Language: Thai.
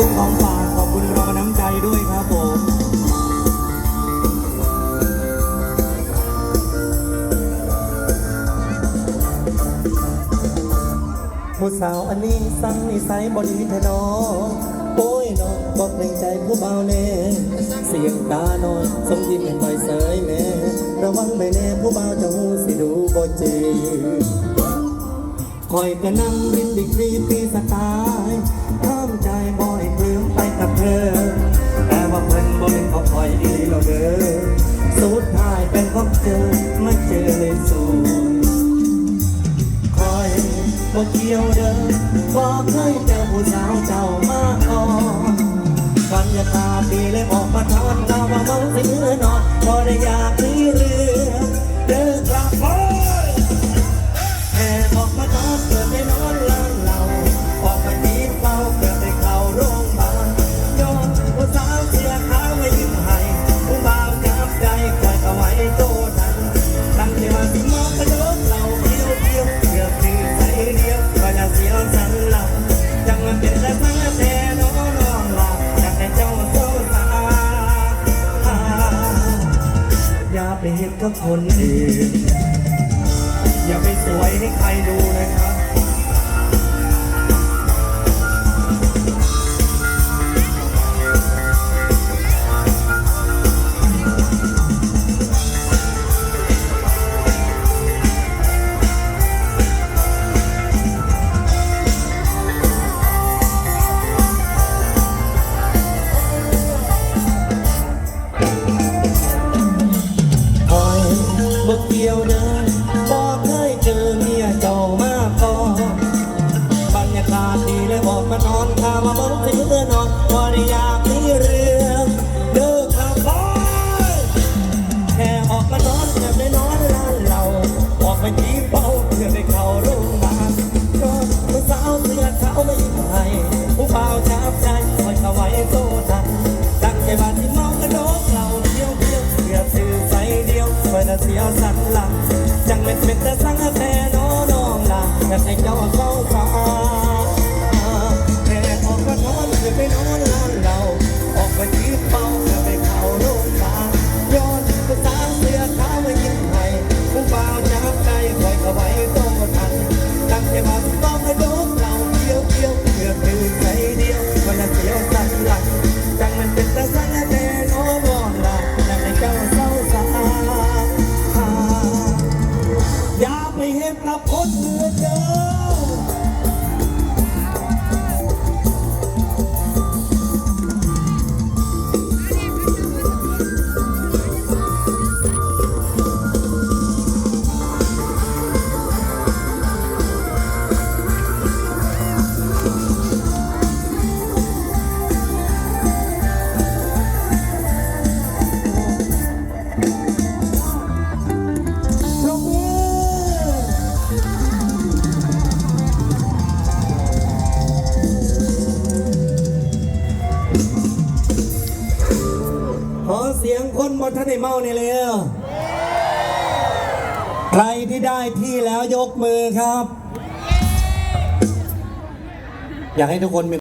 คุณของฝากขอบคุณเรามน้ำใจด้วยครับผมผู้สาวอันนี้สั่งนิสัยบดีแท้นอโอ้ยเนาะบอกในใจผู้เบาแน่เสียงตาน้อยสมยิ้มเห็นใบเสยแม่ระวังไม่แน่ผู้เบาจะหูสิดูบ่จืดคอยกระนั่งรินดิกรีปีสตล์ บ่เกี่ยวเดิมบ่เคยเจอผู้สาวเจ้ามาก่อนบรรยากาศดีเลยออกมาทอนลาวว่าเมาสิเมื่อนอนบ่ได้อยาก กับคนอื่น อย่าไปสวยให้ใครดูนะครับ ดียวเดินบ่เคยเจอเมียเจ้ามาก่อนบรรยากาศดีเลยบอกมานอนข้ามาบิ่งสิเพื่อนอนบ่ได้อยากมีเรื่องเดินขับอยแค่ออกมานอนอยากได้นอนร้านเราออกไปจีบเบาเพื่อได้เข้าโรง ดียวคอยน่ะเสียวสันหลังจังเป็นเป็นแต่สังแต่น้อน้องล่ะอยากให้เจ้าเศร้าสาแม่ออกมานอนเพื่อไปนอนร้านเรา ออกไปยืดเป้าเพื่อไปเข้าโรงพยาย้อนผู้สาเสื้อขาวมายิ้มให้ผู้บ่าวจับใจคอยเข้าไว้โตทันตั้งใจมาต้องให้ดน เสียงคนบนท่านในเมาเนี่ยเลยใครที่ได้ที่แล้วยกมือครับ อยากให้ทุกคนมี